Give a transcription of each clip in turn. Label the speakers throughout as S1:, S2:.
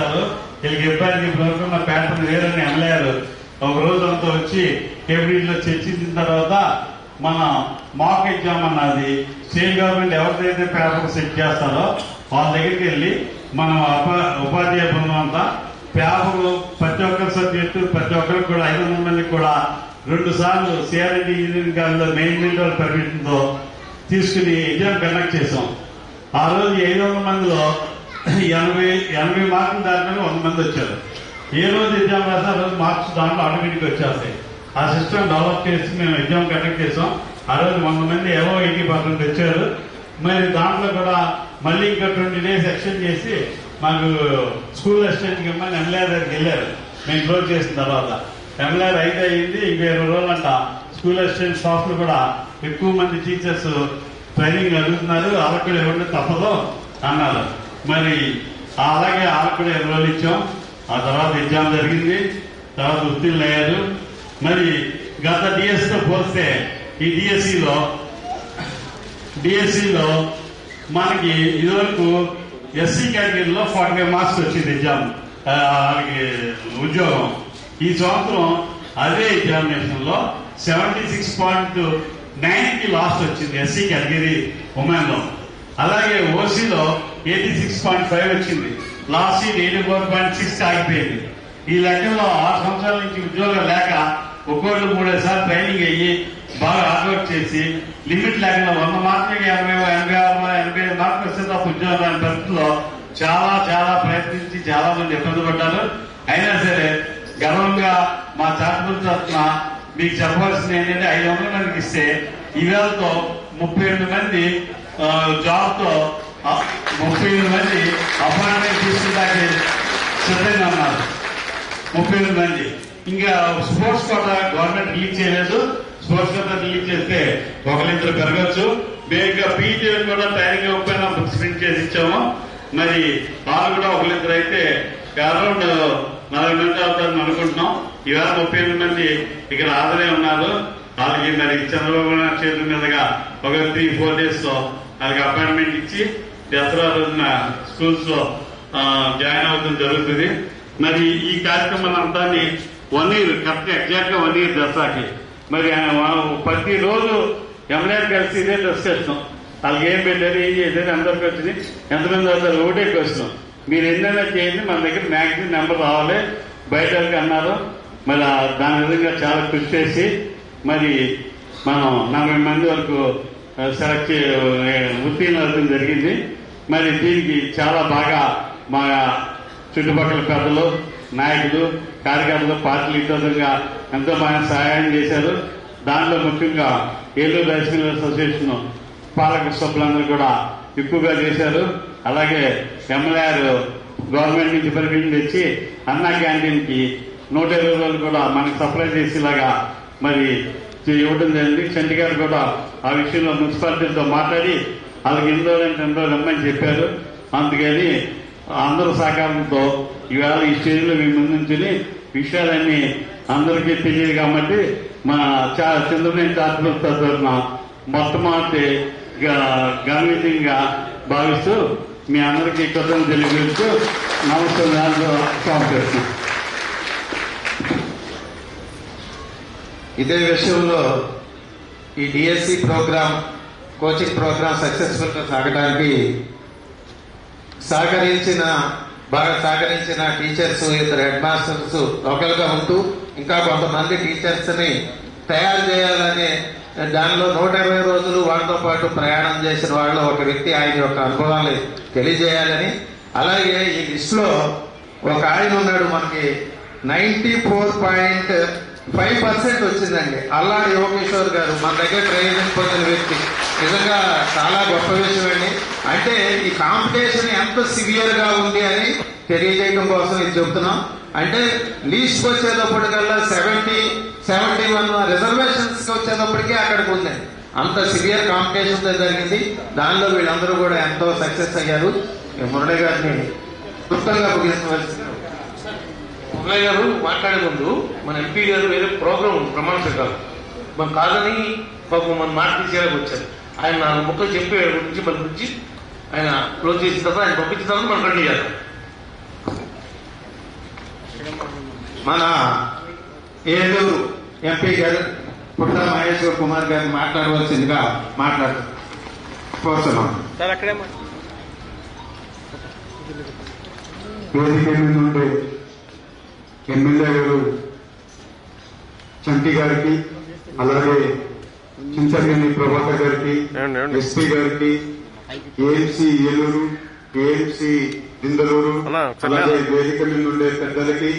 S1: రాస్తారు వీళ్ళకి ఇబ్బంది ఇప్పటివరకు నా ప్యాటర్న్ వేరని అనలేరు. ఒక రోజు అంతా వచ్చి కేబినెట్లో చర్చించిన తర్వాత మన మాక్ ఎగ్జామ్ అన్నది స్టేట్ గవర్నమెంట్ ఎవరిదైతే పేపర్ సెట్ చేస్తారో వాళ్ళ దగ్గరికి వెళ్ళి మనం ఉపా- ఉపాధ్యాయ బృందం అంతా పేపర్లు ప్రతి ఒక్కరి సబ్జెక్టు ప్రతి ఒక్కరికి కూడా ఐదు వందల మందికి కూడా రెండు సార్లు సిఆర్ఎండి ఇంజనీరింగ్ కాలేజ్లో మెయిన్ విండోల పర్మిషన్తో తీసుకుని ఎగ్జామ్ కండక్ట్ చేసాం ఆ రోజు ఐదు వందల మందిలో ఎనభై ఎనభై మార్కులు దాటిన వంద మంది వచ్చారు. ఏ రోజు ఎగ్జామ్ రాస్తే ఆ రోజు మార్క్స్ దాంట్లో ఆటోమేటిక్ వచ్చేస్తాయి. ఆ సిస్టమ్ డెవలప్ చేసి మేము ఎగ్జామ్ కండక్ట్ చేసాం. ఆ రోజు వంద మంది ఏవో ఎయిటీ పర్సెంట్ వచ్చారు మరి దాంట్లో కూడా మళ్ళీ ఇంకా ట్వంటీ డేస్ ఎక్స్టెండ్ చేసి మాకు స్కూల్ అసిస్టెంట్ ఇమ్మని ఎమ్మెల్యే దగ్గరికి వెళ్ళారు. మేము క్లోజ్ చేసిన తర్వాత. ఎమ్మెల్యే అయితే అయింది ఇంకా ఇరవై రోజులంట స్కూల్ అసిస్టెంట్ స్టాఫ్లు కూడా ఎక్కువ మంది టీచర్స్ ట్రైనింగ్ అడుగుతున్నారు. వాళ్ళకి కూడా ఇవ్వండి తప్పదు అన్నారు. మరి అలాగే వాళ్ళకి కూడా ఇరవై ఇచ్చాం ఆ తర్వాత ఎగ్జామ్ జరిగింది. తర్వాత ఉత్తీర్ణులు అయ్యారు. మరి గత డిఎస్సితో తో పోలిస్తే ఈ డిఎస్సిలో డిఎస్సిలో మనకి ఇదివరకు ఎస్సీ కేటగిరీలో ఫార్టీ ఫైవ్ మార్క్స్ వచ్చింది ఎగ్జామ్. వాళ్ళకి ఉద్యోగం. ఈ సంవత్సరం అదే ఎగ్జామినేషన్లో సెవెంటీ సిక్స్ పాయింట్ నైన్కి లాస్ట్ వచ్చింది ఎస్సీ కేటగిరీ ఉమెన్లో అలాగే ఓసీలో ఎయిటీ సిక్స్ పాయింట్ ఫైవ్ వచ్చింది. Last year eighty four point six ఆగిపోయింది. ఈ లెక్కలో ఆరు సంవత్సరాల నుంచి ఉద్యోగం లేక ఒక్కోళ్ళు మూడేసారి ట్రైనింగ్ అయ్యి బాగా హార్డ్ చేసి లిమిట్ లేకుండా వంద మార్కులకి ఎనభై ఎనభై ఆరు ఎనభై ఐదు మార్కులు వస్తే తప్ప ఉద్యోగం రాని పరిస్థితుల్లో చాలా చాలా ప్రయత్నించి చాలా మంది ఇబ్బంది పడ్డారు. అయినా సరే గర్వంగా మా చాటుపల్లి తరఫున మీకు చెప్పవలసింది ఏంటంటే ఐదు వందల మందికి ఇస్తే ఈవేళతో ముప్పై ఎనిమిది మంది జాబ్తో ముప్పై ఎనిమిది మంది అపాయింట్మెంట్ తీసుకుంటానికి సిద్ధంగా ఉన్నారు ముప్పై ఎనిమిది మంది. ఇంకా స్పోర్ట్స్ కోట గవర్నమెంట్ రిలీజ్ చేయలేదు. స్పోర్ట్స్ కోట రిలీజ్ చేస్తే ఒకరిద్దరు పెరగచ్చు. బేగా పీజీ కూడా తయారీగా ఇవ్వకపోయినా బుక్స్ ప్రింట్ చేసి ఇచ్చాము. మరి వాళ్ళు కూడా ఒకరిద్దరు అయితే అరౌండ్ నలభై మంది అవుతారని అనుకుంటున్నాం. ఈవేళ ముప్పై ఎనిమిది మంది ఇక్కడ హాజరే ఉన్నారు. వాళ్ళకి మరి చంద్రబాబు నాయుడు చేతుల మీదుగా ఒక త్రీ ఫోర్ డేస్ వాళ్ళకి అపాయింట్మెంట్ ఇచ్చి దసరా రోజున స్కూల్స్లో జాయిన్ అవ్వడం జరుగుతుంది. మరి ఈ కార్యక్రమం అంతా వన్ ఇయర్ కరెక్ట్ ఎగ్జాక్ట్గా వన్ ఇయర్ దసరాకి. మరి ఆయన వా- ప్రతిరోజు ఎమ్మెల్యే కలిసి ఇదే డిస్కషన్ వాళ్ళకి ఏం పెట్టారు ఏం చేశారు అందరికి వచ్చింది ఎంతమంది వస్తారు ఒకటే క్వశ్చన్. మీరు ఎన్నైనా చేయండి మన దగ్గర మ్యాక్సిమం నెంబర్ రావాలి. బయట అన్నారు. మరి దాని విధంగా చాలా కృషి చేసి మరి మనం నలభై మంది వరకు సెలెక్ట్ చే- ఉత్తీర్ణం జరిగింది. మరి దీనికి చాలా బాగా మా చుట్టుపక్కల పెద్దలు నాయకులు కార్యకర్తలు పార్టీలు ఇతరులుగా ఎంతో బాగా సహాయం చేశారు. దాంట్లో ముఖ్యంగా ఏలూరు రైస్ మిల్ అసోసియేషన్ పాలక సభ్యులందరూ కూడా ఎక్కువగా చేశారు. అలాగే ఎమ్మెల్యేలు గవర్నమెంట్ నుంచి పరిమితి తెచ్చి అన్నా క్యాంటీన్కి నూట ఇరవై రోజులు కూడా మనకు సప్లై చేసేలాగా మరి ఇవ్వడం జరిగింది. చంటి గారు కూడా ఆ విషయంలో మున్సిపాలిటీతో మాట్లాడి వాళ్ళకి ఎన్ని రోజులు రెండు రోజులు ఇమ్మని చెప్పారు. అందుకని అందరూ సహకారంతో ఈవేళ ఈ స్టేజ్లో మీ ముందు నుంచి విషయాలన్నీ అందరికీ తెలియదు కాబట్టి మా చా- చంద్రబాబు చార్టబుల్ తరఫున మొట్టమొదటి గంభీరంగా భావిస్తూ మీ అందరికీ కృతజ్ఞతలు తెలియజేస్తూ నమస్కారాలు సమర్పిస్తున్నాం
S2: ఇదే విషయంలో ఈ డిఎస్సి ప్రోగ్రామ్ కోచింగ్ ప్రోగ్రామ్ సక్సెస్ఫుల్గా సాగడానికి సహకరించిన బాగా సహకరించిన టీచర్స్ ఇద్దరు హెడ్ మాస్టర్స్ లోకల్గా ఉంటూ ఇంకా కొంతమంది టీచర్స్ని తయారు చేయాలనే దానిలో నూట ఇరవై రోజులు వాళ్ళతో పాటు ప్రయాణం చేసిన వాళ్ళు ఒక వ్యక్తి ఆయన యొక్క అనుభవాలు తెలియజేయాలని. అలాగే ఈ లిస్ట్లో ఒక ఆయన ఉన్నాడు మనకి ninety four point five percent వచ్చిందండి. అల్లాడి యోగేశ్వర్ గారు మన దగ్గర ట్రైనింగ్ పొందిన వ్యక్తి. నిజంగా చాలా గొప్ప విషయం అండి. అంటే ఈ కాంపిటీషన్ ఎంత సివియర్గా ఉంది అని తెలియజేయడం కోసం ఇది చెప్తున్నాం. అంటే లీస్ట్ వచ్చేటప్పటికల్లా సెవెంటీ సెవెంటీ వన్ రిజర్వేషన్స్ వచ్చేటప్పటికే అక్కడికి ఉందండి అంత సివియర్ కాంపిటీషన్ జరిగింది. దానిలో వీళ్ళందరూ కూడా ఎంతో సక్సెస్ అయ్యారు. మురళి గారిని క్లుప్తంగా ముగించవలసింది
S3: మురళి గారు మాట్లాడే ముందు మన ఎంపీ గారు వేరే ప్రోగ్రామ్ ఉంది ప్రమాణ స్వీకారం. మనం కాదని పాపం మన మాట తీసేలాగా వచ్చారు. ఆయన నాలుగు ముక్కలు చెప్పి గురించి మన గురించి ఆయన క్లోజ్ చేసిన తర్వాత ఆయన పంపించిన తర్వాత మనం కంటిన్యూ చేద్దాం
S2: మన ఏలూరు ఎంపీ గారు పుట్ట మహేశ్వర్ కుమార్ గారిని మాట్లాడవలసిందిగా మాట్లాడు కోరుతున్నాం
S4: సార్ అక్కడే
S5: వేదిక మీద ఉండే ఎమ్మెల్యే గారు చంటి గారికి అలాగే చింతగని ప్రభాకర్ గారికి? ఎస్పీ గారికి ఏఎంసీ ఏలూరు ఏఎంసీ దిందలూరు అలాగే? వేదిక మీద ఉండే పెద్దలకి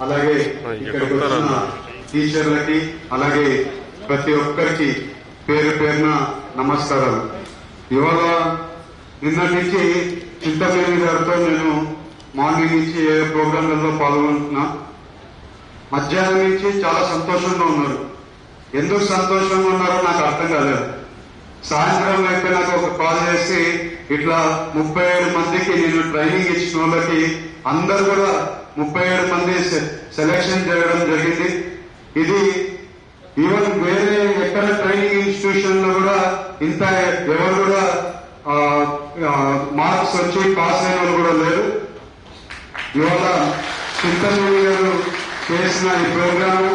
S5: అలాగే ఇక్కడికి వచ్చిన? టీచర్లకి అలాగే ప్రతి ఒక్కరికి పేరు పేరున నమస్కారాలు ఇవాళ నిన్నటి నుంచి చింతమనేని గారితో నేను మార్నింగ్ నుంచి ఏ ప్రోగ్రాంలలో పాల్గొంటున్నా మధ్యాహ్నం నుంచి చాలా సంతోషంగా ఉన్నారు. ఎందుకు సంతోషంగా ఉన్నారో నాకు అర్థం కాలేదు. సాయంత్రం అయిపోయినాక ఒక కాల్ చేసి ఇట్లా ముప్పై ఏడు మందికి నేను ట్రైనింగ్ ఇచ్చిన వాళ్ళకి అందరు కూడా ముప్పై ఏడు మంది సె- సెలెక్షన్ చేయడం జరిగింది. ఇది ఈవెన్ వేరే ఎక్కడ ట్రైనింగ్ ఇన్స్టిట్యూషన్లో కూడా ఇంత ఎవరు కూడా మార్క్స్ వచ్చి పాస్ అయిన వాళ్ళు కూడా లేరు. ఇవాళ చింతమూరి గారు చేసిన ఈ ప్రోగ్రాము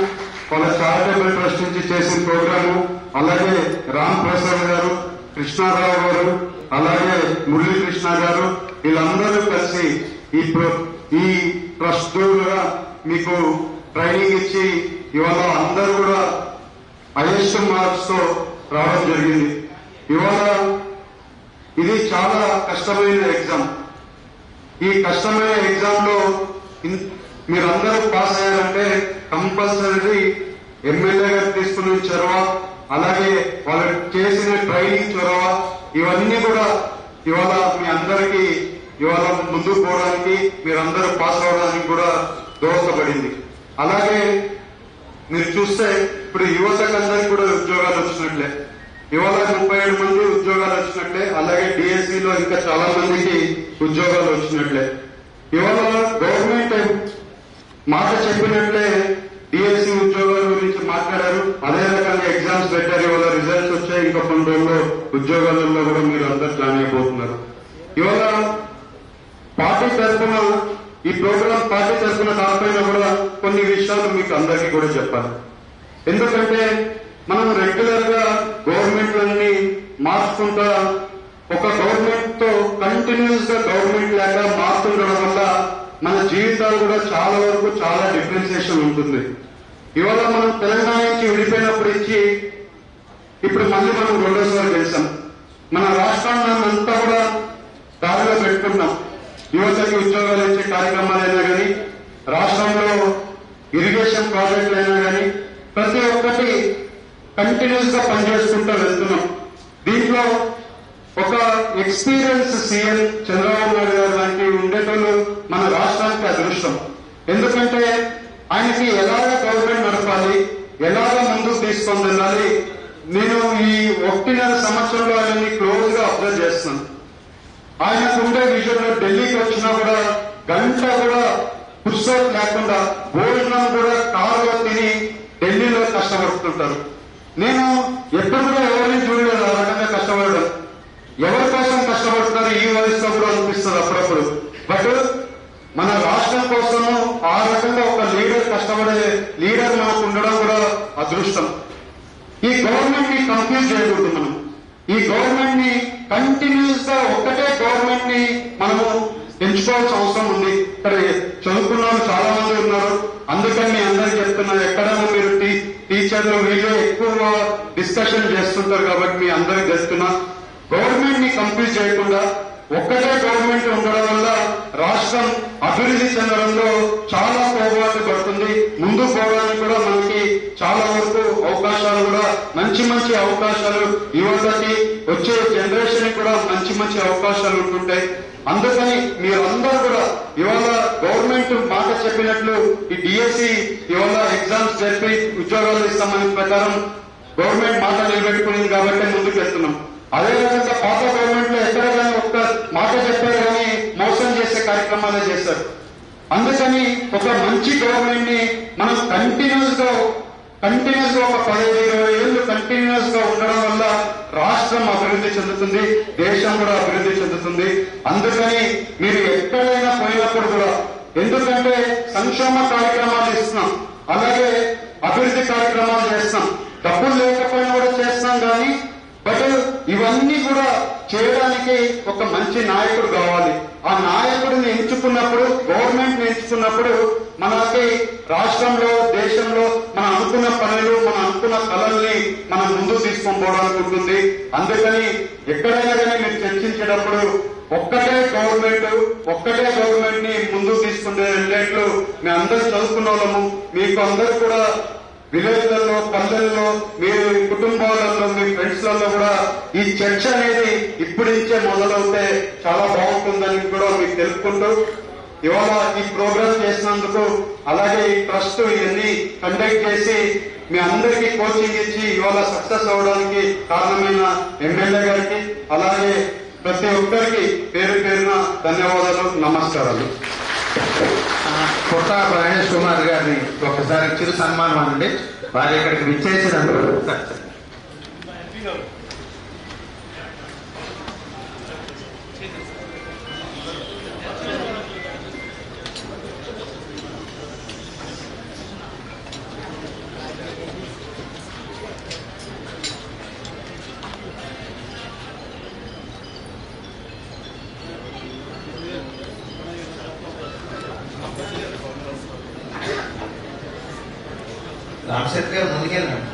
S5: వాళ్ళ చారిటబుల్ ట్రస్ట్ నుంచి చేసిన ప్రోగ్రాము అలాగే రామ్ ప్రసాద్ గారు కృష్ణారావు గారు అలాగే మురళీ కృష్ణ గారు వీళ్ళందరూ కలిసి ఈ ప్రో ఈ ట్రస్ట్ మీకు ట్రైనింగ్ ఇచ్చి ఇవాళ అందరూ కూడా హైయెస్ట్ మార్క్స్తో రావడం జరిగింది. ఇవాళ ఇది చాలా కష్టమైన ఎగ్జామ్. ఈ కష్టమైన ఎగ్జామ్లో మీరందరూ పాస్ అయ్యారంటే కంపల్సరీ ఎమ్మెల్యే గారు తీసుకున్న చొరవ అలాగే వాళ్ళు చేసిన ట్రైనింగ్ చొరవ ఇవన్నీ కూడా ఇవాళ మీ అందరికీ ఇవాళ ముందుకు పోవడానికి మీరందరూ పాస్ అవడానికి కూడా దోహదపడింది. అలాగే మీరు చూస్తే ఇప్పుడు యువతకందరికి కూడా ఉద్యోగాలు వచ్చినట్లే. ఇవాళ ముప్పై ఏడు మంది ఉద్యోగాలు వచ్చినట్లే అలాగే డిఎస్సిలో ఇంకా చాలా మందికి ఉద్యోగాలు వచ్చినట్లే. ఇవాళ గవర్నమెంట్ మాట చెప్పినట్లే డిఎస్సి ఉద్యోగాల గురించి మాట్లాడారు. అదే రకంగా ఎగ్జామ్స్ పెట్టారు. ఇవాళ రిజల్ట్స్ వచ్చాయి. ఇంకా కొన్ని రోజుల్లో ఉద్యోగాలలో కూడా మీరు అందరు జాయిన్ అయిపోతున్నారు. ఇవాళ పార్టీ తరఫున ఈ ప్రోగ్రాం పార్టీ తరఫున దానిపైన కూడా కొన్ని విషయాలు మీకు అందరికీ కూడా చెప్పాలి. ఎందుకంటే మనం రెగ్యులర్గా గవర్నమెంట్ మార్చుకుంటా ఒక గవర్నమెంట్తో కంటిన్యూస్గా గవర్నమెంట్ లేక మారుతుండడం వల్ల మన జీవితాలు కూడా చాలా వరకు చాలా డిఫరెన్సియేషన్ ఉంటుంది. ఇవాళ మనం తెలంగాణ నుంచి విడిపోయినప్పటి ఇప్పుడు మళ్ళీ మనం రెండోసారి గెలిచాం. మన రాష్ట్రాన్ని అంతా కూడా దారిలో పెట్టుకున్నాం యువతకి ఉద్యోగాలు ఇచ్చే కార్యక్రమాలైనా కానీ రాష్ట్రంలో ఇరిగేషన్ ప్రాజెక్టులు అయినా కానీ ప్రతి ఒక్కటి కంటిన్యూస్గా పనిచేసుకుంటూ వెళ్తున్నాం. దీంట్లో ఒక ఎక్స్పీరియన్స్ సీఎం చంద్రబాబు నాయుడు గారు లాంటి ఉండేటోళ్ళు మన రాష్ట్రానికి అదృష్టం. ఎందుకంటే ఆయనకి ఎలాగ గవర్నమెంట్ నడపాలి ఎలాగ ముందుకు తీసుకొని వెళ్ళాలి నేను ఈ ఒకటిన్నర సంవత్సరంలో ఆయన్ని క్లోజ్గా అబ్జర్వ్ చేస్తున్నాను. ఆయనకు ఉండే విషయంలో ఢిల్లీకి వచ్చినా కూడా గంట కూడా పుస్తకం లేకుండా భోజనం కూడా కారులో తిని ఢిల్లీలో కష్టపడుతుంటారు. నేను ఎప్పుడు కూడా ఎవరిని చూడలేదు ఆ రకంగా కష్టపడడం. ఎవరి కోసం కష్టపడుతున్నారు? ఈ వయసులో అనిపిస్తుంది అప్పుడప్పుడు. బట్ మన రాష్ట్రం కోసము ఆ రకంగా ఒక లీడర్ కష్టపడే లీడర్ మనకు ఉండడం కూడా అదృష్టం. ఈ గవర్నమెంట్ని కన్ఫ్యూజ్ చేయకూడదు మనం. ఈ గవర్నమెంట్ని కంటిన్యూస్గా ఒక్కటే గవర్నమెంట్ని మనము ఎంచుకోవాల్సిన అవసరం ఉంది. ఇక్కడ చదువుకున్న వాళ్ళు చాలా మంది ఉన్నారు. అందుకని మీ అందరికి చెప్తున్నా ఎక్కడైనా మీరు టీచర్లు వీళ్ళు ఎక్కువ డిస్కషన్ చేస్తుంటారు కాబట్టి మీ అందరికి చెప్తున్నా గవర్నమెంట్ని కంప్లీట్ చేయకుండా ఒక్కటే గవర్నమెంట్ ఉండడం వల్ల రాష్ట్రం అభివృద్ధి చెందడంలో చాలా పోరాటం పడుతుంది ముందు పోవడానికి కూడా మనకి చాలా వరకు అవకాశాలు కూడా మంచి మంచి అవకాశాలు యువతకి వచ్చే జనరేషన్ కూడా మంచి మంచి అవకాశాలు ఉంటుంటాయి. అందుకని మీరందరూ కూడా ఇవాళ గవర్నమెంట్ మాట చెప్పినట్లు ఈ డిఎస్సి ఇవాళ ఎగ్జామ్స్ జరిపి ఉద్యోగాలు ఇస్తామని ప్రకారం గవర్నమెంట్ మాట నిలబెట్టుకునింది కాబట్టి ముందుకు వెళ్తున్నాం అదేవిధంగా పాత గవర్నమెంట్లో ఎక్కడ కానీ ఒక్క మాట చెప్పారు కానీ మోసం చేసే కార్యక్రమాలే చేశారు అందుకని ఒక మంచి గవర్నమెంట్ని మనం కంటిన్యూస్గా కంటిన్యూస్గా ఒక పదిహేను ఇరవై ఏళ్ళు కంటిన్యూస్గా ఉండడం వల్ల రాష్ట్రం అభివృద్ధి చెందుతుంది దేశం కూడా అభివృద్ధి చెందుతుంది. అందుకని మీరు ఎక్కడైనా పోయినప్పుడు కూడా ఎందుకంటే సంక్షేమ కార్యక్రమాలు ఇస్తున్నాం అలాగే అభివృద్ధి కార్యక్రమాలు చేస్తాం డబ్బులు లేకపోయినా కూడా చేస్తాం కానీ ఇవన్నీ కూడా చేయడానికి ఒక మంచి నాయకుడు కావాలి. ఆ నాయకుడిని ఎంచుకున్నప్పుడు గవర్నమెంట్ని ఎంచుకున్నప్పుడు మనకి రాష్ట్రంలో దేశంలో మనం అనుకున్న పనులు మనం అనుకున్న కళల్ని మనం ముందుకు తీసుకొని పోవడానికి ఉంటుంది. అందుకని ఎక్కడైనా కానీ మీరు చర్చించేటప్పుడు ఒక్కటే గవర్నమెంట్ ఒక్కటే గవర్నమెంట్ని ముందుకు తీసుకుంటే వెళ్ళేట్లు మీ అందరు చదువుకున్న వాళ్ళము మీకు అందరు కూడా విలేజ్లలో పల్లెల్లో మీ కుటుంబాలలో మీ ఫ్రెండ్స్లలో కూడా ఈ చర్చ అనేది ఇప్పటి నుంచే మొదలవుతే చాలా బాగుంటుందని కూడా మీకు తెలుపుకుంటూ ఇవాళ ఈ ప్రోగ్రామ్ చేసినందుకు అలాగే ఈ ట్రస్ట్ ఇవన్నీ కండక్ట్ చేసి మీ అందరికీ కోచింగ్ ఇచ్చి ఇవాళ సక్సెస్ అవడానికి కారణమైన ఎమ్మెల్యే గారికి అలాగే ప్రతి ఒక్కరికి పేరు పేరున ధన్యవాదాలు నమస్కారాలు.
S2: పుట్ట మహేష్ కుమార్ గారిని ఒకసారి చిరు సన్మానం అండి వారి ఇక్కడికి విచ్చేసినందుకు రామశేఖర్ గారు ముందుకెళ్ళండి